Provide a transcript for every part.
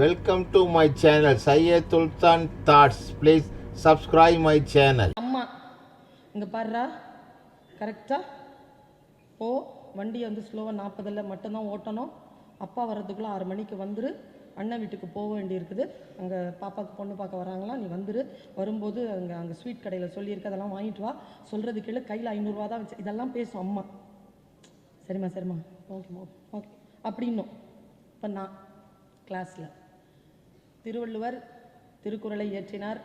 Welcome to my channel Syed துல்தான் thoughts please subscribe my channel அம்மா இங்கே பாருடா. கரெக்டாக போ வண்டியை வந்து ஸ்லோவாக நாற்பதில் மட்டும்தான் ஓட்டணும். அப்பா வர்றதுக்குள்ளே ஆறு மணிக்கு வந்துரு. அண்ணன் வீட்டுக்கு போக வேண்டியிருக்குது. அங்கே பாப்பாவுக்கு பொண்ணு பார்க்க வராங்களா? நீ வந்துரு. வரும்போது அங்கே அங்கே ஸ்வீட் கடையில் சொல்லியிருக்கு அதெல்லாம் வாங்கிட்டு வா. சொல்கிறது கீழே கையில் ஐநூறுரூவா தான் வச்சு இதெல்லாம் பேசும் அம்மா. சரிம்மா சரிம்மா. ஓகேம்மா ஓகே அப்படின்னும். இப்போ நான் கிளாஸில் திருவள்ளுவர் திருக்குறளை இயற்றினார்.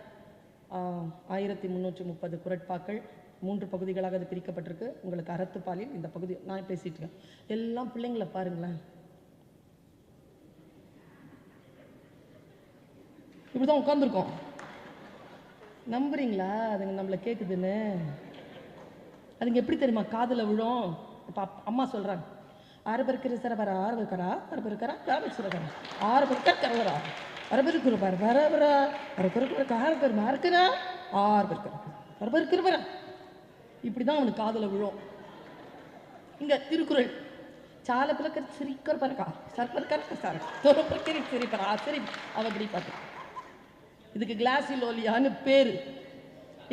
ஆஹ், ஆயிரத்தி முந்நூற்றி முப்பது குரட்பாக்கள் மூன்று பகுதிகளாக அது பிரிக்கப்பட்டிருக்கு. உங்களுக்கு அறத்துப்பாலில் இந்த பகுதி நான் பேசிட்டு இருக்கேன். எல்லாம் பிள்ளைங்களை பாருங்களேன். இப்படி தான் உட்காந்துருக்கோம் நம்புறீங்களா? அதுங்க நம்மளை கேட்குதுன்னு அதுங்க எப்படி தெரியுமா? காதில் விழும். இப்போ அம்மா சொல்கிறாங்க ஆறு பேருக்கு சிறவரா ஆறு பேருக்கரா ஆறு பேருக்கரா ஆறு சிறப்பரா ஆறு பேருக்கா கரவரா அரை குருபார் இருப்பார் பரபர் வர அரை பேருக்கு ஆறு பேர் மார்க்கிறா ஆறு பேருக்கு இப்படி தான் அவனுக்கு காதில் விழும். இங்கே திருக்குறள். சால பிளக்கர் சிரிக்கிற பறக்கா சர்பர் கரக்க சார். தொரப்பக்கிரி சிரிப்பறா சரி. அவ இப்படி பார்த்து இதுக்கு கிளாஸி லோலியான்னு பேர்.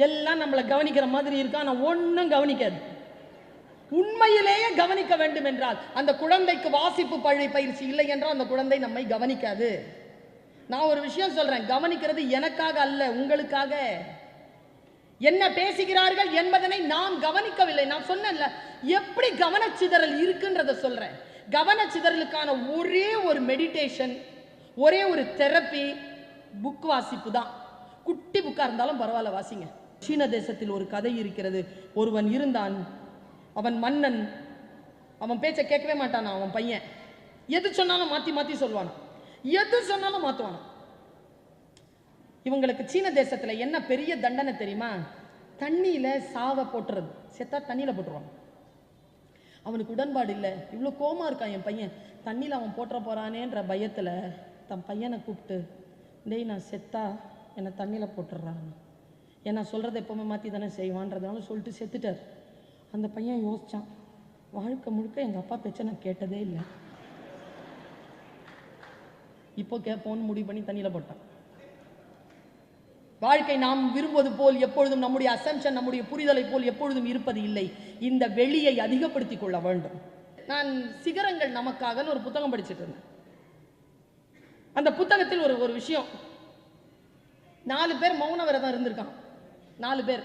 எல்லாம் நம்மளை கவனிக்கிற மாதிரி இருக்கு ஆனால் ஒன்றும் கவனிக்காது. உண்மையிலேயே கவனிக்க வேண்டும் என்றால் அந்த குழந்தைக்கு வாசிப்பு பழி பயிற்சி இல்லை என்றால் அந்த குழந்தை நம்மை கவனிக்காது. நான் ஒரு விஷயம் சொல்றேன். கவனிக்கிறது எனக்காக அல்ல உங்களுக்காக. என்ன பேசுகிறார்கள் என்பதனை நாம் கவனிக்கவில்லை. நான் சொன்னேன்ல எப்படி கவனச்சிதறல் இருக்குன்றத சொல்றேன். கவனச்சிதறலுக்கான ஒரே ஒரு மெடிடேஷன் ஒரே ஒரு தெரப்பி புக் வாசிப்பு தான். குட்டி புக்காக இருந்தாலும் பரவாயில்ல வாசிங்க. சீன தேசத்தில் ஒரு கதை இருக்கிறது. ஒருவன் இருந்தான். அவன் மன்னன். அவன் பேச்சை கேட்கவே மாட்டானா அவன் பையன். எது சொன்னாலும் மாற்றி மாற்றி சொல்வானான் எது சொன்னாலும் மாத்துவானா இவங்களுக்கு சீன தேசத்தில் என்ன பெரிய தண்டனை தெரியுமா? தண்ணியில் சாவை போட்டுறது. செத்தா தண்ணியில் போட்டுருவாங்க அவனுக்கு உடன்பாடு இல்லை. இவ்வளோ கோமா இருக்கான் என் பையன். தண்ணியில் அவன் போட்டுற போகிறானேன்ற பயத்தில் தன் பையனை கூப்பிட்டு டேய் நான் செத்தா என்னை தண்ணியில் போட்டுடுறான் ஏன்னா சொல்கிறத எப்போவுமே மாற்றி தானே செய்வான்றதுனால சொல்லிட்டு செத்துட்டார். அந்த பையன் யோசிச்சான். வாழ்க்கை முழுக்க எங்கள் அப்பா பேச்சை நான் கேட்டதே இல்லை. இப்போ கேட்போன்னு முடிவு பண்ணி தண்ணியில் போட்டான். வாழ்க்கை நாம் விரும்புவது போல் எப்பொழுதும் நம்முடைய அசம்ஷன் நம்முடைய புரிதலை போல் எப்பொழுதும் இருப்பது இல்லை. இந்த வெளியை அதிகப்படுத்திக் கொள்ள வேண்டும். நான் சிகரங்கள் நமக்காக ஒரு புத்தகம் படிச்சுட்டு இருந்தேன். அந்த புத்தகத்தில் ஒரு ஒரு விஷயம். நாலு பேர் மௌன விரதம் இருந்திருக்கான் நாலு பேர்.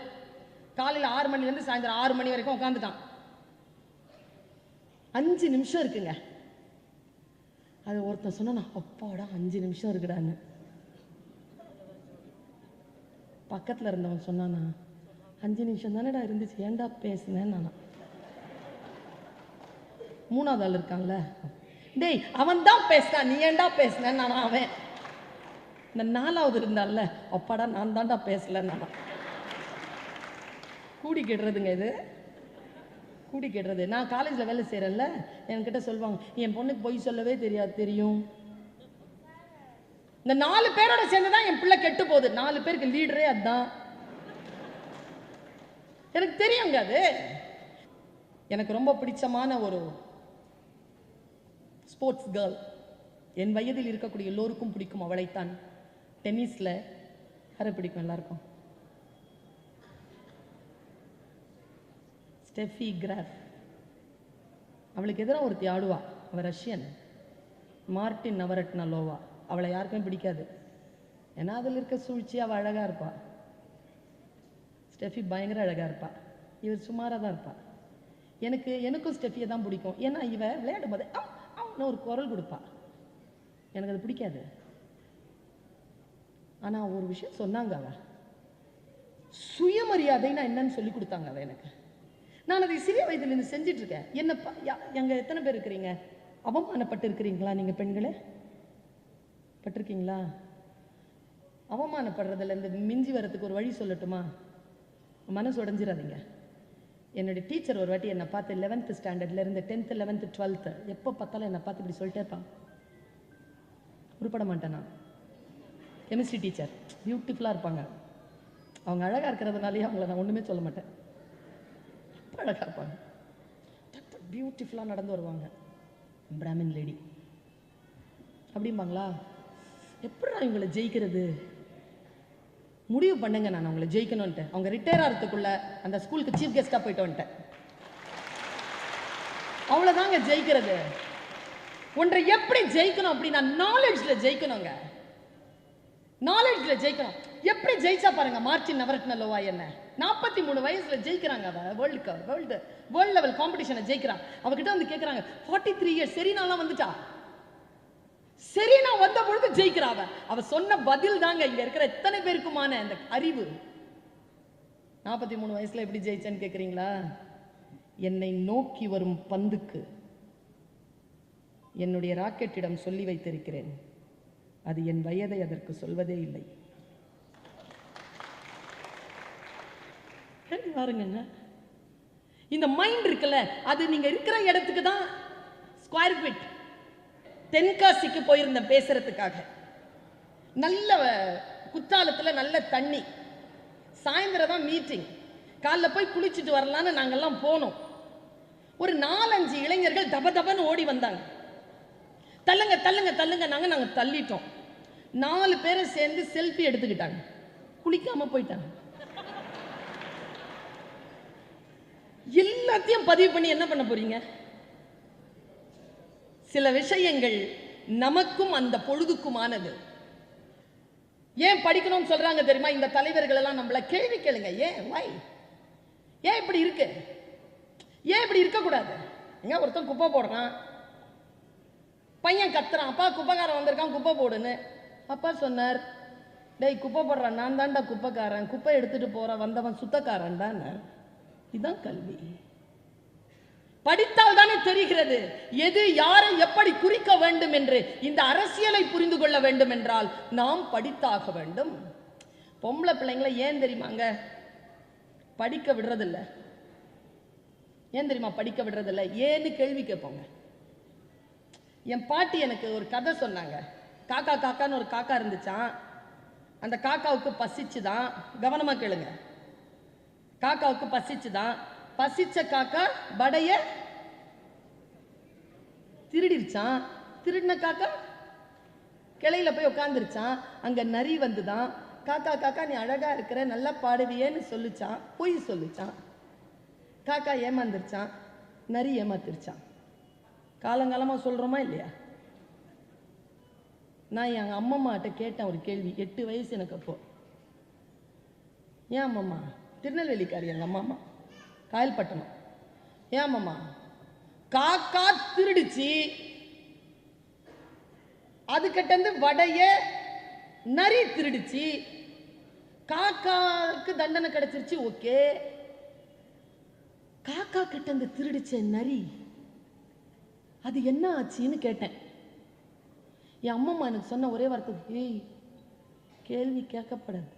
காலையில் ஆறு மணிலேருந்து சாயந்தரம் ஆறு மணி வரைக்கும் உட்காந்துட்டான் அஞ்சு நிமிஷம் இருக்குங்க. அது ஒருத்தன் சொன்னா அப்பாடா அஞ்சு நிமிஷம் இருக்குடான்னு. பக்கத்தில் இருந்தவன் சொன்னானா அஞ்சு நிமிஷம் தானேடா இருந்துச்சு ஏன்டா பேசுனேன் நானா. மூணாவது ஆள் இருக்கான்ல. டேய் அவன் தான் பேசினான் நீ ஏன்டா பேசுனேன் நானா அவன். இந்த நாலாவது இருந்தான்ல அப்பாடா நான் தான்டா பேசலன்னு நானா. கூடி கெடுறதுங்க இது. கூடி கேட்டுறது நான் காலேஜில் வேலை செய்கிறேன்ல என்கிட்ட சொல்லுவாங்க என் பொண்ணுக்கு பொய் சொல்லவே தெரியாது தெரியும். இந்த நாலு பேரோட சேர்ந்து தான் என் பிள்ளை கெட்டு போகுது. நாலு பேருக்கு லீடரே அதுதான். எனக்கு தெரியுங்க அது. எனக்கு ரொம்ப பிடிச்சமான ஒரு ஸ்போர்ட்ஸ் கேர்ள் என் வயதில் இருக்கக்கூடிய எல்லோருக்கும் பிடிக்கும் அவளைத்தான். டென்னிஸில் யாரை பிடிக்கும் எல்லாருக்கும். Steffi Graf. அவளுக்கு எதிராக ஒருத்தி ஆடுவா. அவள் ரஷ்யன். மார்டின் நவரட்னலோவா அவளை யாருக்குமே பிடிக்காது. ஏன்னா அதில் இருக்க சூழ்ச்சி அவள் அழகாக இருப்பா. ஸ்டெஃபி பயங்கர அழகாக இருப்பா. இவர் சுமாராக தான் இருப்பா. எனக்கு எனக்கும் ஸ்டெஃபியை தான் பிடிக்கும். ஏன்னா இவ விளையாடும் போது அவனு ஒரு குரல் கொடுப்பா. எனக்கு அது பிடிக்காது. ஆனால் ஒரு விஷயம் சொன்னாங்க அவள் சுயமரியாதைன்னா என்னன்னு சொல்லி கொடுத்தாங்க அவள் எனக்கு. நான் அதை சிறிய வயதிலிருந்து செஞ்சுட்டு இருக்கேன் என்ன யா- எங்க எத்தனை பேர் இருக்கிறீங்க? அவமானப்பட்டிருக்கிறீங்களா நீங்கள் நீங்க பெண்களே? பட்டிருக்கீங்களா? அவமானப்படுறதுல இந்த மிஞ்சி வரத்துக்கு ஒரு வழி சொல்லட்டுமா? மனசு உடஞ்சிடாதீங்க என்னுடைய டீச்சர் ஒரு வாட்டி என்னை பார்த்து லெவன்த்து ஸ்டாண்டர்ட்ல இருந்து டென்த்து லெவன்த்து டுவெல்த்து எப்போ பார்த்தாலும் என்னை பார்த்து இப்படி சொல்லிட்டே இருப்பான். உருப்பட மாட்டேன் நான். கெமிஸ்ட்ரி டீச்சர் பியூட்டிஃபுல்லாக இருப்பாங்க. அவங்க அழகாக இருக்கிறதுனாலேயே அவங்கள நான் ஒன்றுமே சொல்ல மாட்டேன். ரொம்ப அழகாக இருப்பாங்க பியூட்டிஃபுல்லாக நடந்து வருவாங்க. பிராமின் லேடி அப்படிம்பாங்களா? எப்படிடா இவங்களை ஜெயிக்கிறது? முடிவு பண்ணுங்க நான் அவங்களை ஜெயிக்கணும்ன்ட்டு. அவங்க ரிட்டையர் ஆகிறதுக்குள்ள அந்த ஸ்கூலுக்கு சீஃப் கெஸ்ட்டாக போயிட்டு வந்துட்டேன் அவ்வளோதாங்க ஜெயிக்கிறது. ஒன்றை எப்படி ஜெயிக்கணும் அப்படின்னா நாலேஜில் ஜெயிக்கணுங்க. நாலேஜில் ஜெயிக்கணும். எப்படி ஜெயிச்சா பாருங்க மார்டின் நவரத்னலோவா என்ன? நாற்பத்தி மூணு வயசுல ஜெயிக்கிறாங்க அவ world cup world world level காம்படிஷனை ஜெயிக்கிறான். அவகிட்ட வந்து கேட்குறாங்க ஃபார்ட்டி த்ரீ இயர்ஸ் சரினாலாம் வந்துட்டா? சரி நான் வந்த பொழுது ஜெயிக்கிறா அவ. அவ சொன்ன பதில் தாங்க இங்க இருக்கிற எத்தனை பேருக்குமான அந்த அறிவு? நாற்பத்தி மூணு வயசுல எப்படி ஜெயிச்சேன்னு கேட்குறீங்களா என்னை நோக்கி வரும் பந்துக்கு என்னுடைய ராக்கெட்டிடம் சொல்லி வைத்திருக்கிறேன். அது என் வயதை அதற்கு சொல்வதே இல்லை. பாருங்கங்க. இந்த மைண்ட் இருக்குல்ல அது நீங்க இருக்கிற இடத்துக்கு தான் ஸ்கொயர் ஃபீட் தென்காசிக்கு போயிருந்தேன் பேசுறதுக்காக. நல்ல குற்றாலத்தில் நல்ல தண்ணி. சாயந்தரம் தான் மீட்டிங் காலைல போய் குளிச்சுட்டு வரலான்னு நாங்கெல்லாம் போனோம். ஒரு நாலஞ்சு இளைஞர்கள் தப தபன்னு ஓடி வந்தாங்க. தள்ளுங்க தள்ளுங்க தள்ளுங்க நாங்கள் நாங்கள் தள்ளிட்டோம். நாலு பேரை சேர்ந்து செல்ஃபி எடுத்துக்கிட்டாங்க. குளிக்காமல் போயிட்டாங்க. எல்லாத்தையும் பதிவு பண்ணி என்ன பண்ண போறீங்க? சில விஷயங்கள் நமக்கும் அந்த பொழுதுக்குமானது. ஏன் படிக்கணும்னு சொல்றாங்க தெரியுமா? இந்த தலைவர்கள் எல்லாம் நம்மள கேள்வி கேளுங்க. ஏன்? வை ஏன் இப்படி இருக்கு? ஏன் இப்படி இருக்கக்கூடாது? எங்க ஒருத்தன் குப்பை போடுறான். பையன் கத்துறான். அப்பா குப்பைக்காரன் வந்திருக்கான் குப்பை போடுன்னு. அப்பா சொன்னார் டேய் குப்பை போடுறான். நான் தான்டா குப்பைக்காரன். குப்பை எடுத்துட்டு போற வந்தவன் சுத்தக்காரன் தான் இதுதான் கல்வி. படித்தால் தானே தெரிகிறது. எது யாரை எப்படி குறிக்க வேண்டும் என்று இந்த அரசியலை புரிந்து கொள்ள வேண்டும் என்றால் நாம் படித்தாக வேண்டும். பொம்பளை பிள்ளைங்களை ஏன் தெரியுமாங்க படிக்க விடுறதில்ல. ஏன் தெரியுமா படிக்க விடுறதில்ல? ஏன்னு கேள்வி கேட்போங்க. என் பாட்டி எனக்கு ஒரு கதை சொன்னாங்க. காக்கா காக்கான்னு ஒரு காக்கா இருந்துச்சான் அந்த காக்காவுக்கு பசிச்சுதான். கவனமா கேளுங்க. காக்காவுக்கு பசிச்சுதான். பசிச்ச காக்கா படைய திருடிருச்சான். திருடின காக்கா கிளையில போய் உட்காந்துருச்சான் அங்க நரி வந்துதான். காக்கா காக்கா நீ அழகா இருக்கிற நல்லா பாடுவியேன்னு சொல்லிச்சான். பொய் சொல்லிச்சான். காக்கா ஏமாந்துருச்சான். நரி ஏமாத்திருச்சான். காலங்காலமா சொல்றோமா இல்லையா? நான் எங்கள் அம்மம்மாட்ட கேட்டேன் ஒரு கேள்வி. எட்டு வயசு எனக்கு அப்போ. ஏன் அம்மம்மா? திருநெல்வேலிக்காரி எங்கள் அம்மா காயல்பட்டணம் ஏமாம்மா காக்கா திருடிச்சு. அதுக்கிட்டேருந்து வடைய நரி திருடிச்சு. காக்காவுக்கு தண்டனை கிடைச்சிருச்சு ஓகே. காக்கா கிட்ட இருந்து திருடிச்ச நரி அது என்ன ஆச்சுன்னு கேட்டேன். என் அம்மம்மா எனக்கு சொன்ன ஒரே வார்த்தை ஏய் கேள்வி கேட்கப்படாது.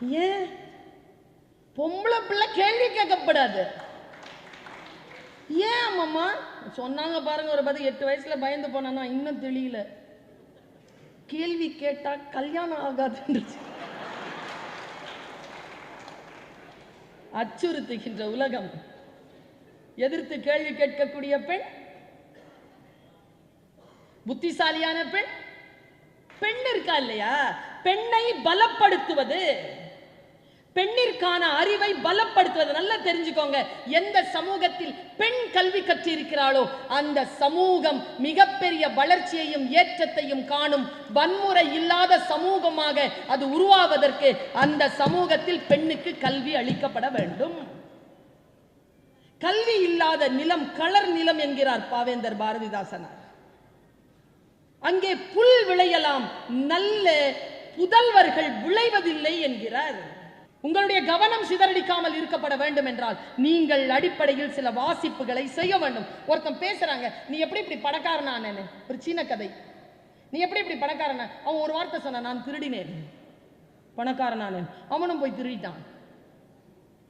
ஏன் பொம்பளை பிள்ளை கேள்வி கேட்கப்படாது. ஏன் அம்மம்மா? சொன்னாங்க பாருங்க ஒரு பதி எட்டு வயசுல பயந்து போனா இன்னும் தெளியல. கேள்வி கேட்டா கல்யாணம் ஆகாதுன்றுச்சு. அச்சுறுத்துகின்ற உலகம். எதிர்த்து கேள்வி கேட்கக்கூடிய பெண் புத்திசாலியான பெண் பெண் இருக்கா இல்லையா? பெண்ணை பலப்படுத்துவது. பெண்ணிற்கான அறிவை பலப்படுத்துவது. நல்லா தெரிஞ்சுக்கோங்க. எந்த சமூகத்தில் பெண் கல்வி கற்றிருக்கிறாளோ அந்த சமூகம் மிகப்பெரிய வளர்ச்சியையும் ஏற்றத்தையும் காணும் வன்முறை இல்லாத சமூகமாக அது உருவாவதற்கு அந்த சமூகத்தில் பெண்ணுக்கு கல்வி அளிக்கப்பட வேண்டும். கல்வி இல்லாத நிலம் களர் நிலம் என்கிறார் பாவேந்தர் பாரதிதாசனார் அங்கே புல் விளையலாம். நல்ல புதல்வர்கள் விளைவதில்லை என்கிறார். உங்களுடைய கவனம் சிதறடிக்காமல் இருக்கப்பட வேண்டும் என்றால் நீங்கள் அடிப்படையில் சில வாசிப்புகளை செய்ய வேண்டும். ஒருத்தன் பேசுறாங்க நீ எப்படி இப்படி பணக்காரனானேன்னு ஒரு சின்ன கதை. நீ எப்படி இப்படி பணக்காரன? அவன் ஒரு வார்த்தை சொன்னான் நான் திருடினேன். பணக்காரனானேன் அவனும் போய் திருடிட்டான்.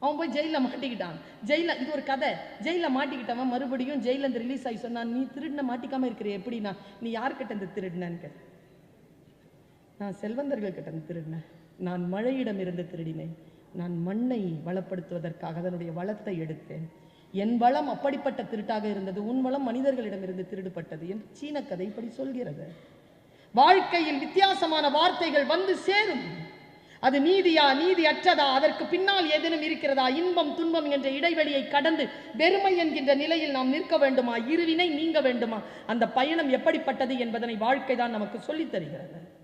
அவன் போய் ஜெயிலில் மாட்டிக்கிட்டான். ஜெயில இது ஒரு கதை. ஜெயிலில் மாட்டிக்கிட்டவன் மறுபடியும் ஜெயிலேருந்து ரிலீஸ் ஆகி சொன்னான் நீ திருடின மாட்டிக்காம இருக்கிற எப்படின்னா? நீ யார்கிட்ட இருந்து திருடினன்னு நான் செல்வந்தர்கள் கிட்ட இருந்து திருடினேன். நான் மழையிடமிருந்து திருடினேன். நான் மண்ணை வளப்படுத்துவதற்காக அதனுடைய வளத்தை எடுத்தேன். என் வளம் அப்படிப்பட்ட திருட்டாக இருந்தது. உன் வளம் மனிதர்களிடமிருந்து திருடுபட்டது என்று சீன கதை இப்படி சொல்கிறது. வாழ்க்கையில் வித்தியாசமான வார்த்தைகள் வந்து சேரும். அது நீதியா நீதி அற்றதா அதற்கு பின்னால் ஏதேனும் இருக்கிறதா? இன்பம் துன்பம் என்ற இடைவெளியை கடந்து வெறுமை என்கின்ற நிலையில் நாம் நிற்க வேண்டுமா? இருவினை நீங்க வேண்டுமா? அந்த பயணம் எப்படிப்பட்டது என்பதனை வாழ்க்கை தான் நமக்கு சொல்லித் தருகிறது.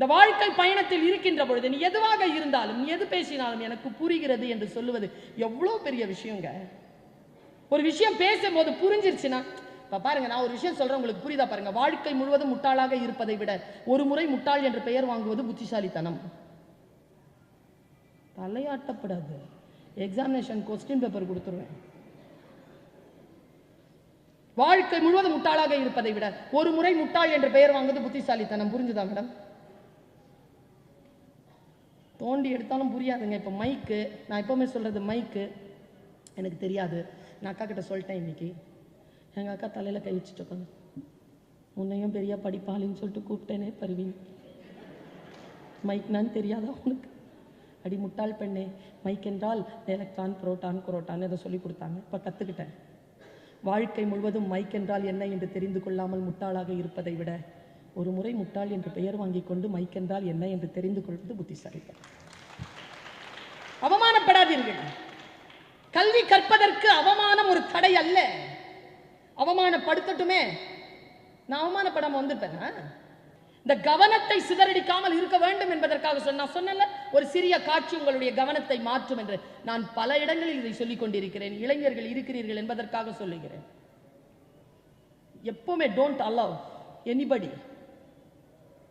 இந்த வாழ்க்கை பயணத்தில் இருக்கின்ற பொழுது நீ எதுவாக இருந்தாலும் நீ எது பேசினாலும் எனக்கு புரிகிறது என்று சொல்லுவது எவ்வளோ பெரிய விஷயங்க. ஒரு விஷயம் பேசும்போது புரிஞ்சிருச்சுன்னா இப்போ பாருங்க நான் ஒரு விஷயம் சொல்றேன் உங்களுக்கு புரியுதா பாருங்க. வாழ்க்கை முழுவதும் முட்டாளாக இருப்பதை விட ஒரு முறை முட்டாள் என்ற பெயர் வாங்குவது புத்திசாலித்தனம். தலையாட்டப்படாது. எக்ஸாமினேஷன் கொஸ்டின் பேப்பர் கொடுத்துருவேன். வாழ்க்கை முழுவதும் முட்டாளாக இருப்பதை விட ஒரு முறை முட்டாள் என்ற பெயர் வாங்குவது புத்திசாலித்தனம். புரிஞ்சுதா மேடம்? தோண்டி எடுத்தாலும் புரியாதுங்க. இப்போ மைக்கு நான் எப்போவுமே சொல்கிறது மைக்கு எனக்கு தெரியாது. நான் அக்கா கிட்ட சொல்லிட்டேன் இன்னைக்கு. எங்கள் அக்கா தலையில் கை வச்சுட்டு உட்காந்து உன்னையும் பெரிய படிப்பாளின்னு சொல்லிட்டு கூப்பிட்டேனே பருவீன். மைக்னான்னு தெரியாதா உனக்கு? அடி முட்டாள் பெண்ணே மைக் என்றால் எலக்ட்ரான் புரோட்டான் குரோட்டான் அதை சொல்லி கொடுத்தாங்க. இப்போ கற்றுக்கிட்டேன் வாழ்க்கை முழுவதும் மைக் என்றால் என்ன என்று தெரிந்து கொள்ளாமல் முட்டாளாக இருப்பதை விட ஒரு முறை முட்டாள் என்று பெயர் வாங்கிக் கொண்டு மைக்கென்றால் என்ன என்று தெரிந்து கொள்வது புத்திசாலித்தனம். அவமானப்படாதீர்கள். கல்வி கற்பதற்கு அவமானம் ஒரு தடை அல்ல. அவமானப்படுத்தட்டுமே. நான் அவமானப்படாம வந்துட்டேன்? இந்த கவனத்தை சிதறடிக்காமல் இருக்க வேண்டும் என்பதற்காக சொன்ன நான் சொன்னல ஒரு சிறிய காட்சி உங்களுடைய கவனத்தை மாற்றும் என்று. நான் பல இடங்களில் இதை சொல்லிக் கொண்டிருக்கிறேன். இளைஞர்கள் இருக்கிறீர்கள் என்பதற்காக சொல்லுகிறேன். எப்பவுமே don't allow anybody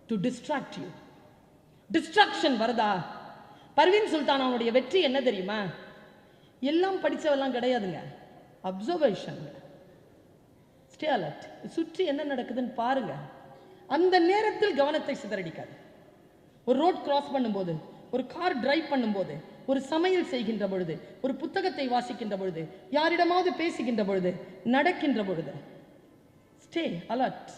to distract you distraction வருதா? பர்வீன் சுல்தான் அவனுடைய வெற்றி என்ன தெரியுமா? எல்லாம் படித்தவெல்லாம் கிடையாதுங்க. அப்சர்வேஷன் ஸ்டே அலர்ட் சுற்றி என்ன நடக்குதுன்னு பாருங்க. அந்த நேரத்தில் கவனத்தை சிதறடிக்காது. ஒரு ரோட் கிராஸ் பண்ணும்போது ஒரு கார் டிரைவ் பண்ணும்போது ஒரு சமையல் செய்கின்ற பொழுது ஒரு புத்தகத்தை வாசிக்கின்ற பொழுது யாரிடமாவது பேசுகின்ற பொழுது நடக்கின்ற பொழுது. ஸ்டே அலர்ட்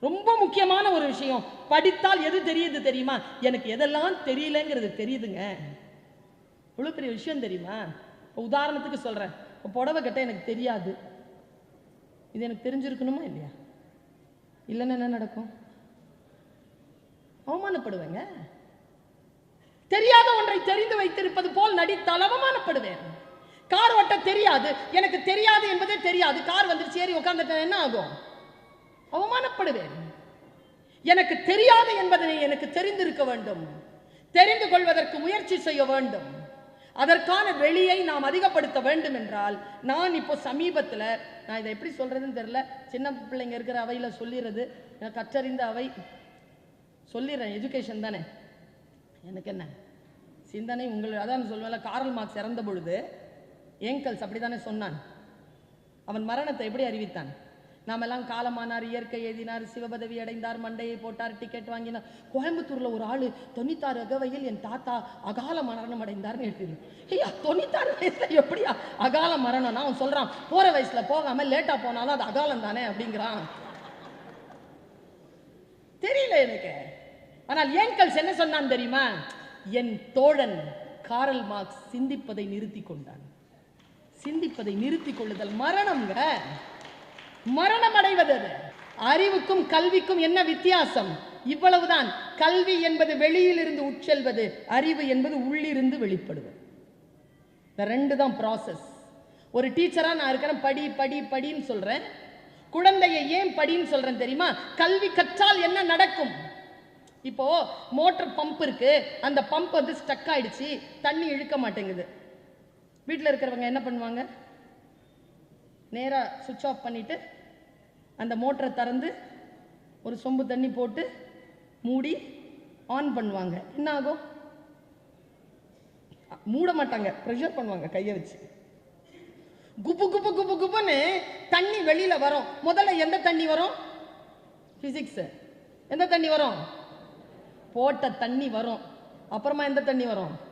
ரொம்ப முக்கியமான ஒரு விஷயம். படித்தால் எது தெரியுது தெரியுமா? எனக்கு எதெல்லாம் தெரியலங்கிறது தெரியுதுங்க. இவ்வளோ பெரிய விஷயம் தெரியுமா? இப்போ உதாரணத்துக்கு சொல்கிறேன் இப்போ புடவை கட்ட எனக்கு தெரியாது. இது எனக்கு தெரிஞ்சிருக்கணுமா இல்லையா? இல்லைன்னா என்ன நடக்கும்? அவமானப்படுவேங்க. தெரியாத ஒன்றை தெரிந்து வைத்திருப்பது போல் நடித்தால் அவமானப்படுவேன். கார் ஓட்ட தெரியாது. எனக்கு தெரியாது என்பதே தெரியாது. கார் வந்துருச்சு ஏறி உட்காந்துட்டேன் என்ன ஆகும்? அவமானப்படுவேன். எனக்கு தெரியாது என்பதனை எனக்கு தெரிந்திருக்க வேண்டும். தெரிந்து கொள்வதற்கு முயற்சி செய்ய வேண்டும். அதற்கான வெளியை நாம் அதிகப்படுத்த வேண்டும் என்றால் நான் இப்போ சமீபத்தில் நான் இதை எப்படி சொல்கிறதுன்னு தெரில சின்ன பிள்ளைங்க இருக்கிற அவையில் சொல்லிடுறது எனக்கு கற்றறிந்த அவை. சொல்லிடுறேன் எஜுகேஷன் தானே. எனக்கு என்ன? சிந்தனை உங்கள் அதான் சொல்லுவேன் காரல் மார்க்ஸ் இறந்த பொழுது ஏங்கல்ஸ் அப்படித்தானே சொன்னான். அவன் மரணத்தை எப்படி அறிவித்தான்? நாமெல்லாம் காலமானார் இயற்கை எழுதினார் சிவபதவி அடைந்தார் மண்டையை போட்டார் டிக்கெட் வாங்கினார். கோயம்புத்தூர்ல ஒரு ஆளு தொண்ணூத்தாறு அகவையில் என் தாத்தா அகால மரணம் அடைந்தார்னு எழுதிருந்தேன் ஐயா தொண்ணூத்தாறு வயசுல எப்படியா? அகால மரணம்னா அவன் சொல்றான் போற வயசுல போகாம லேட்டா போனாலும் அது அகாலம் தானே அப்படிங்கிறான். தெரியல எனக்கு. ஆனால் ஏங்கல்ஸ் என்ன சொன்னான் தெரியுமா? என் தோழன் காரல் மார்க்ஸ் சிந்திப்பதை நிறுத்தி கொண்டான். சிந்திப்பதை நிறுத்தி கொள்ளுதல் மரணம்ங்க. மரணம் அடைவது அது. அறிவுக்கும் கல்விக்கும் என்ன வித்தியாசம்? இவ்வளவுதான். கல்வி என்பது வெளியிலிருந்து உட்செல்வது அறிவு என்பது உள்ளிருந்து வெளிப்படுவது. இந்த ரெண்டு தான் ப்ராசஸ் ஒரு டீச்சரா நான் இருக்கிறேன் படி படி படின்னு சொல்றேன். குழந்தையை ஏன் படின்னு சொல்றேன் தெரியுமா? கல்வி கற்றால் என்ன நடக்கும்? இப்போ மோட்டர் பம்ப் இருக்கு. அந்த பம்ப் வந்து ஸ்டக் ஆயிடுச்சு. தண்ணி இழுக்க மாட்டேங்குது. வீட்டில் இருக்கிறவங்க என்ன பண்ணுவாங்க? நேராக சுவிட்ச் ஆஃப் பண்ணிவிட்டு அந்த மோட்டரை திறந்து ஒரு சொம்பு தண்ணி போட்டு மூடி ஆன் பண்ணுவாங்க. என்ன ஆகும்? மூட மாட்டாங்க. ப்ரெஷர் பண்ணுவாங்க கையை வச்சு. குப்பு குப்பு குப்பு குப்புன்னு தண்ணி வெளியில் வரும். முதல்ல எந்த தண்ணி வரும்? ஃபிசிக்ஸு எந்த தண்ணி வரும்? போட்ட தண்ணி வரும். அப்புறமா எந்த தண்ணி வரும்?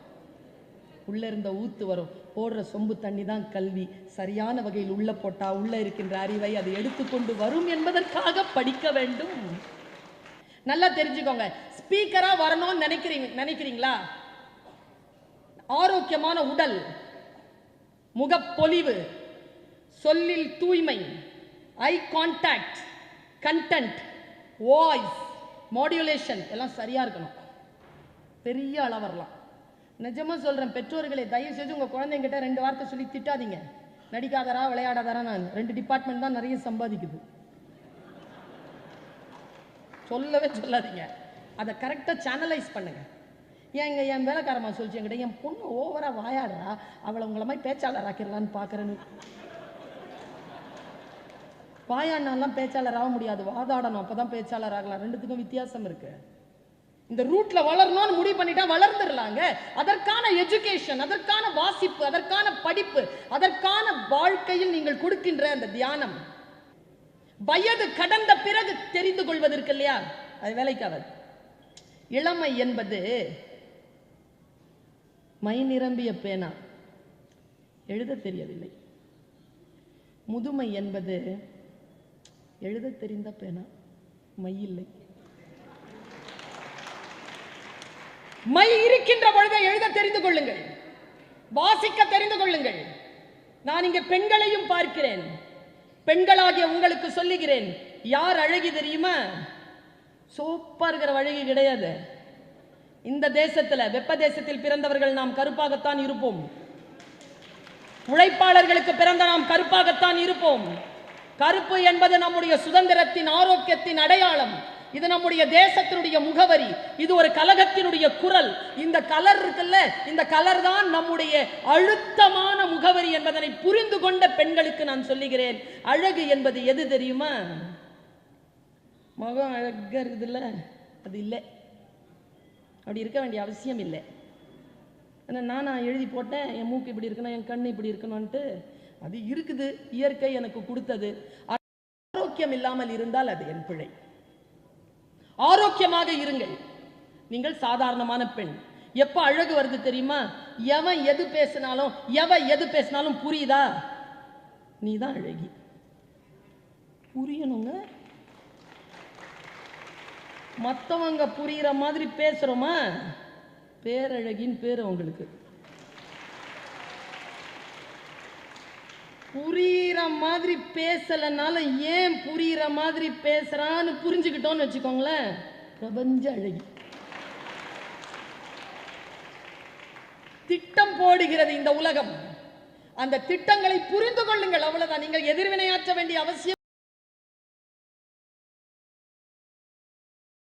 உள்ளே இருந்த ஊத்து வரும். போடுற சொம்பு தண்ணி தான் கல்வி. சரியான வகையில் உள்ள போட்டா உள்ள இருக்கின்ற அறிவை அது எடுத்துக்கொண்டு வரும் என்பதற்காக படிக்க வேண்டும். நல்லா தெரிஞ்சுக்கோங்க. ஸ்பீக்கரா வரணும்னு நினைக்கிறீங்க நினைக்கிறீங்களா? ஆரோக்கியமான உடல் முகப்பொலிவு சொல்லில் தூய்மை eye contact content voice modulation எல்லாம் சரியா இருக்கணும். பெரிய அளவரலாம் நிஜமா சொல்றேன் பெற்றோர்களை தயவு செஞ்சு உங்க குழந்தைங்கிட்ட ரெண்டு வார்த்தை சொல்லி திட்டாதீங்க. நடிக்காதரா விளையாடாதரா நான் ரெண்டு டிபார்ட்மெண்ட் தான் நிறைய சம்பாதிக்குது. சொல்லவே சொல்லாதீங்க. அதை கரெக்டாக சேனலைஸ் பண்ணுங்க. ஏங்க என் வேலைக்காரமா சொல்லிச்சு என்கிட்ட என் பொண்ணு ஓவரா வாயாடுறா அவளை உங்களை மாதிரி பேச்சாளர் ஆக்கிடலான்னு பார்க்குறேன்னு வாயாடினாலாம் பேச்சாளர் ஆக முடியாது. வாதாடணும் அப்பதான் பேச்சாளர் ஆகலாம். ரெண்டுத்துக்கும் வித்தியாசம் இருக்கு. இந்த ரூட்ல வளரணும்னு முடிவு பண்ணிட்டா வளர்ந்துடலாங்க. அதற்கான எஜுகேஷன் அதற்கான வாசிப்பு அதற்கான படிப்பு அதற்கான வாழ்க்கையில் நீங்கள் கொடுக்கின்ற அந்த தியானம். வயது கடந்த பிறகு தெரிந்து கொள்வதற்கு இல்லையா? அது வேலைக்காவது. இளமை என்பது மை நிரம்பிய பேனா. எழுத தெரியவில்லை. முதுமை என்பது எழுத தெரிந்த பேனா. மை இல்லை மை இருக்கின்ற பொழுதே எழுத தெரிந்து கொள்ளுங்கள். வாசிக்க தெரிந்து கொள்ளுங்கள். நான் இங்கே பெண்களையும் பார்க்கிறேன். பெண்களாகிய உங்களுக்கு சொல்லுகிறேன். யார் அழகி தெரியுமா? சூப்பா இருக்கிற அழகி கிடையாது. இந்த தேசத்தில் வெப்ப தேசத்தில் பிறந்தவர்கள் நாம் கருப்பாகத்தான் இருப்போம். உழைப்பாளர்களுக்கு பிறந்த நாம் கருப்பாகத்தான் இருப்போம். கருப்பு என்பது நம்முடைய சுதந்திரத்தின் ஆரோக்கியத்தின் அடையாளம். இது நம்முடைய தேசத்தினுடைய முகவரி. இது ஒரு கலகத்தினுடைய குரல். இந்த கலர் இருக்குல்ல இந்த கலர் தான் நம்முடைய அழுத்தமான முகவரி என்பதனை புரிந்து கொண்ட பெண்களுக்கு நான் சொல்லுகிறேன். அழகு என்பது எது தெரியுமா? முகம் அழகா இருக்குதுல்ல? அது இல்லை. அப்படி இருக்க வேண்டிய அவசியம் இல்லை. ஆனால் நான் நான் எழுதி போட்டேன் என் மூக்கு இப்படி இருக்கணும் என் கண் இப்படி இருக்கணும்ன்ட்டு. அது இருக்குது. இயற்கை எனக்கு கொடுத்தது. ஆரோக்கியம் இல்லாமல் இருந்தால் அது என் பிழை. ஆரோக்கியமாக இருங்கள். நீங்கள் சாதாரணமான பெண். எப்ப அழகு வருது தெரியுமா? எவன் எது பேசினாலும் எவன் எது பேசினாலும் புரியுதா? நீ தான் அழகி. புரியணுங்க. மத்தவங்க புரியுற மாதிரி பேசுறோமா? பேரழகின்னு பேர் உங்களுக்கு. புரியுற மாதிரி பேசலனால ஏன் புரியுற மாதிரி பேசுறான்னு புரிஞ்சுக்கிட்டோம்னு வச்சுக்கோங்களேன். பிரபஞ்ச அழகி. திட்டம் போடுகிறது இந்த உலகம். அந்த திட்டங்களை புரிந்து கொள்ளுங்கள். அவ்வளவுதான். நீங்கள் எதிர்வினையாற்ற வேண்டிய அவசியம்